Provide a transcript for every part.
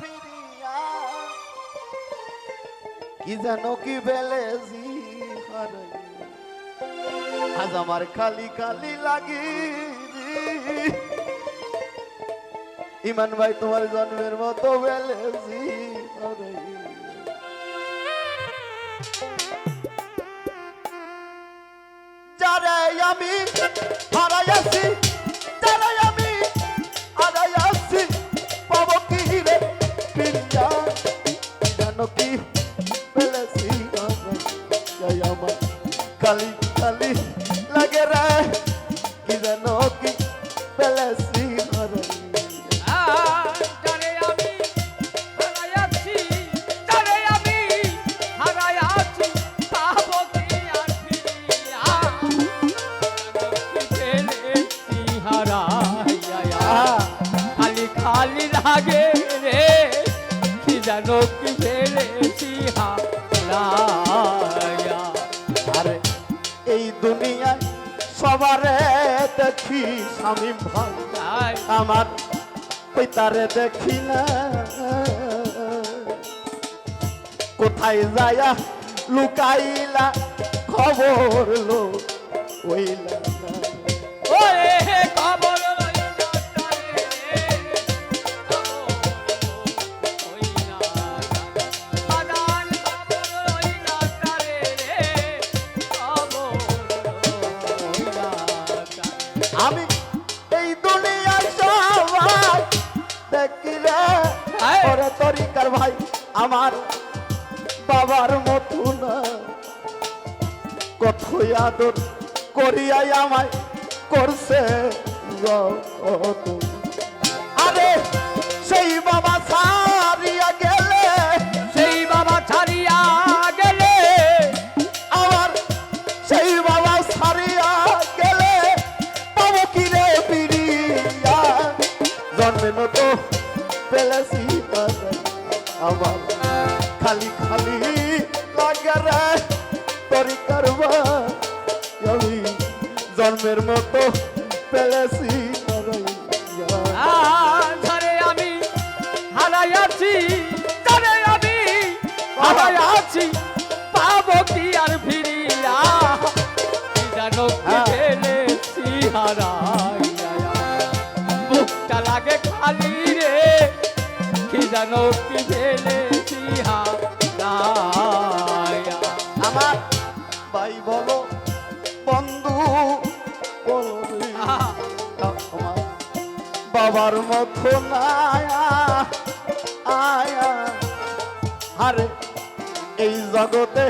ফিরিয়া। কি যেন কি বেলেছি আজ আমার খালি খালি লাগি ইমান ভাই, তোমার জন্মের মতো বেলেছি আমি হারাইয়াছি খালি খালি লাগে রে। কি জানো কি পেলেছি খালি লাগে রে কি জানো কি ফেলেছি সবারে দেখি স্বামী ভাই আমার পিতারে দেখি না কোথায় যায়া লুকাইলা খবর লো ওইলা। ওরে খবর দেখিলে। ওরে তরিকার ভাই আমার বাবার মতন না কতই আদর করিয়াই আমায় করছে যতন। আমার খালি খালি লাগে রে তরি করবা আমি জন্মের মতো পেলেছি। ফেলেছি আমার ভাই বলো বন্ধু বাবার মতো আয়া। আরে এই জগতে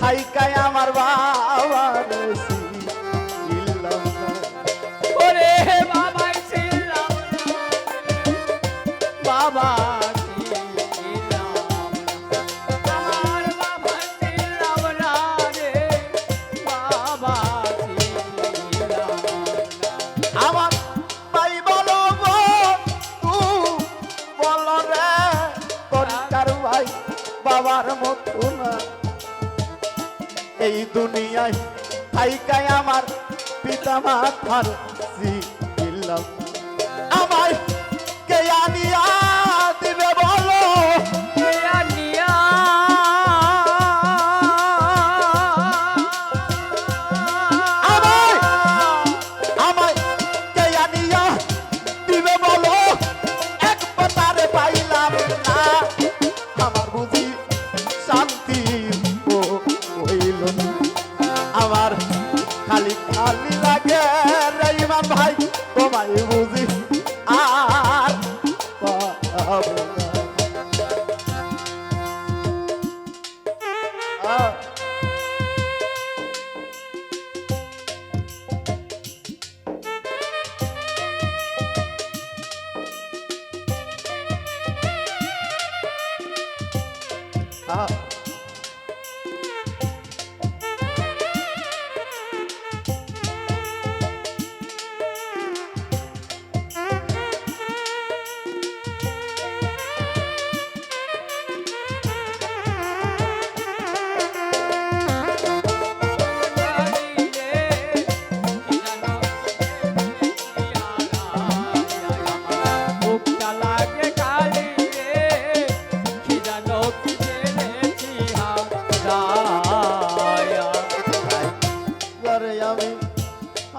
থাইকাই আমার বাবার ওরে বাবাই ছিলাম বাবা দুনিয়ায় থাইকাই আমার পিতা মাতার দিলাম 아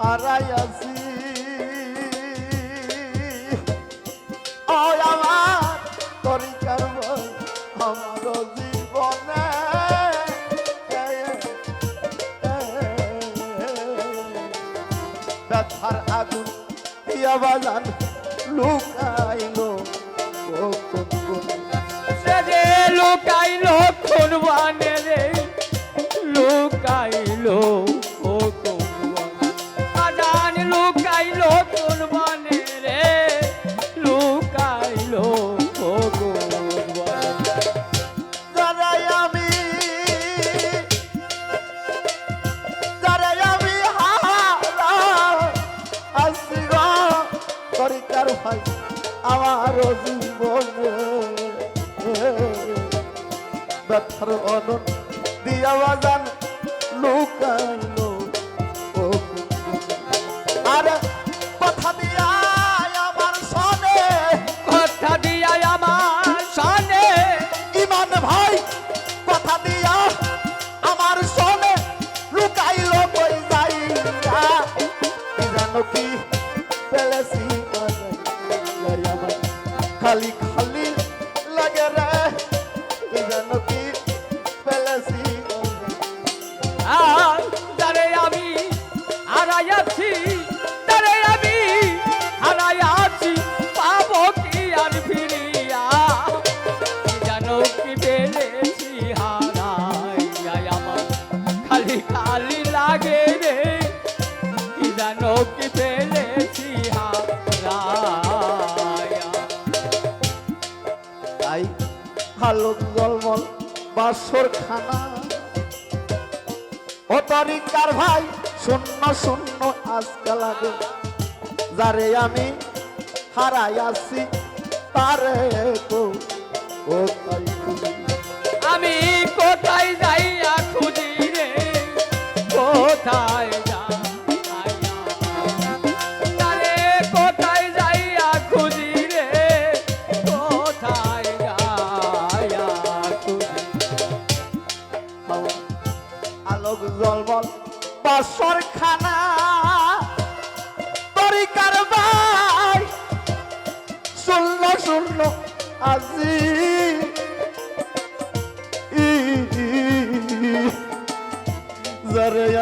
হারাই আছি ও আমার তরিকার আমার জীবনে। ব্যথার আগুন ইয়াবালান লুকাইলো লুকাইলো খুন বানে রে, লুকাইলো করিকার হয় আমার জীবনে। অনন দিয়া বাজান লুকাইলো বাসর খানা ও তরিকার ভাই, শূন্য শূন্য আজকে লাগে। যারে আমি হারাই আছি, তারে তো তাই আমি কোথায় যাইয়া খুঁজি রে? কোথায় তারে কোথায়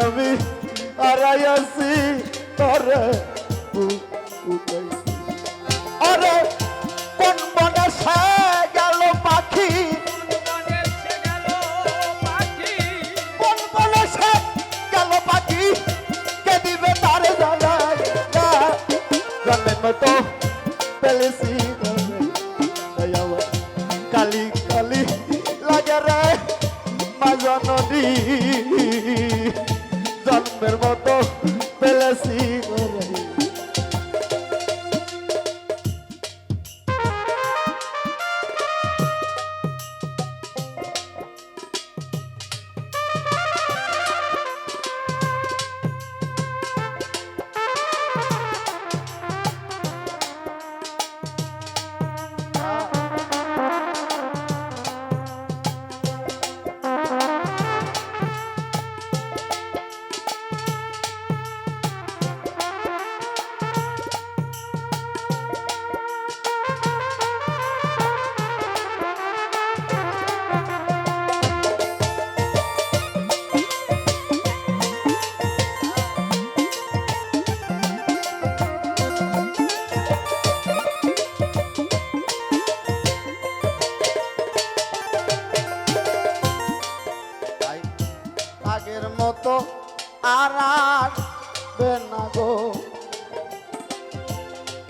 আমি আড়াই আছি তরে আরে, কোন বনে সে পাখি? কোন বনে সে পাখি? কে দিবে তার জানাই জানে মতো কালি কালি লাগে রে মাজা জন্মের মতো পেলেছি মতো আর আসবে না গো।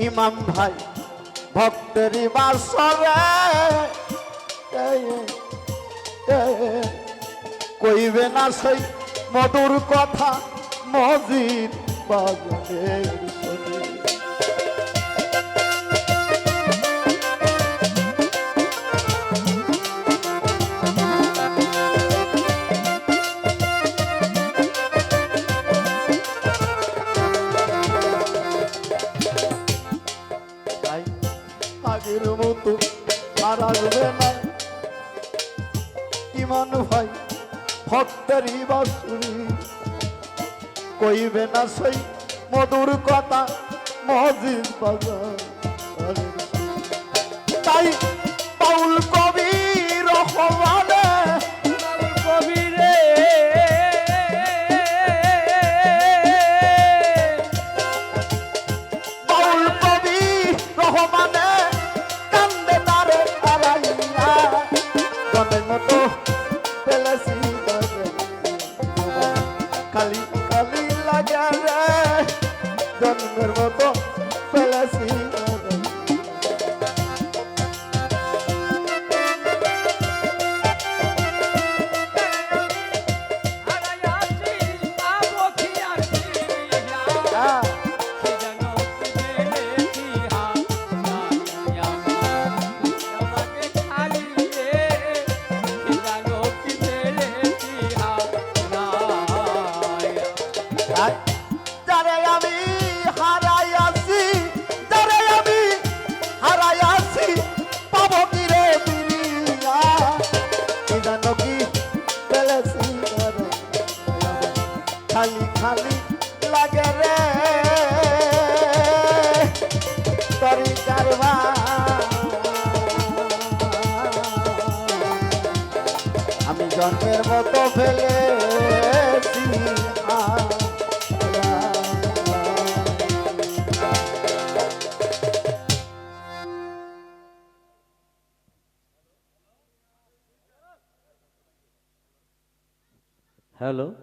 ইমাম ভাই ভক্তেরই বাসরে কইবে না সেই মধুর কথা মজিদ বাজনের কইবে না সেই মধুর কথা মজিদ বাজার। তাই পাউল কবি Hello?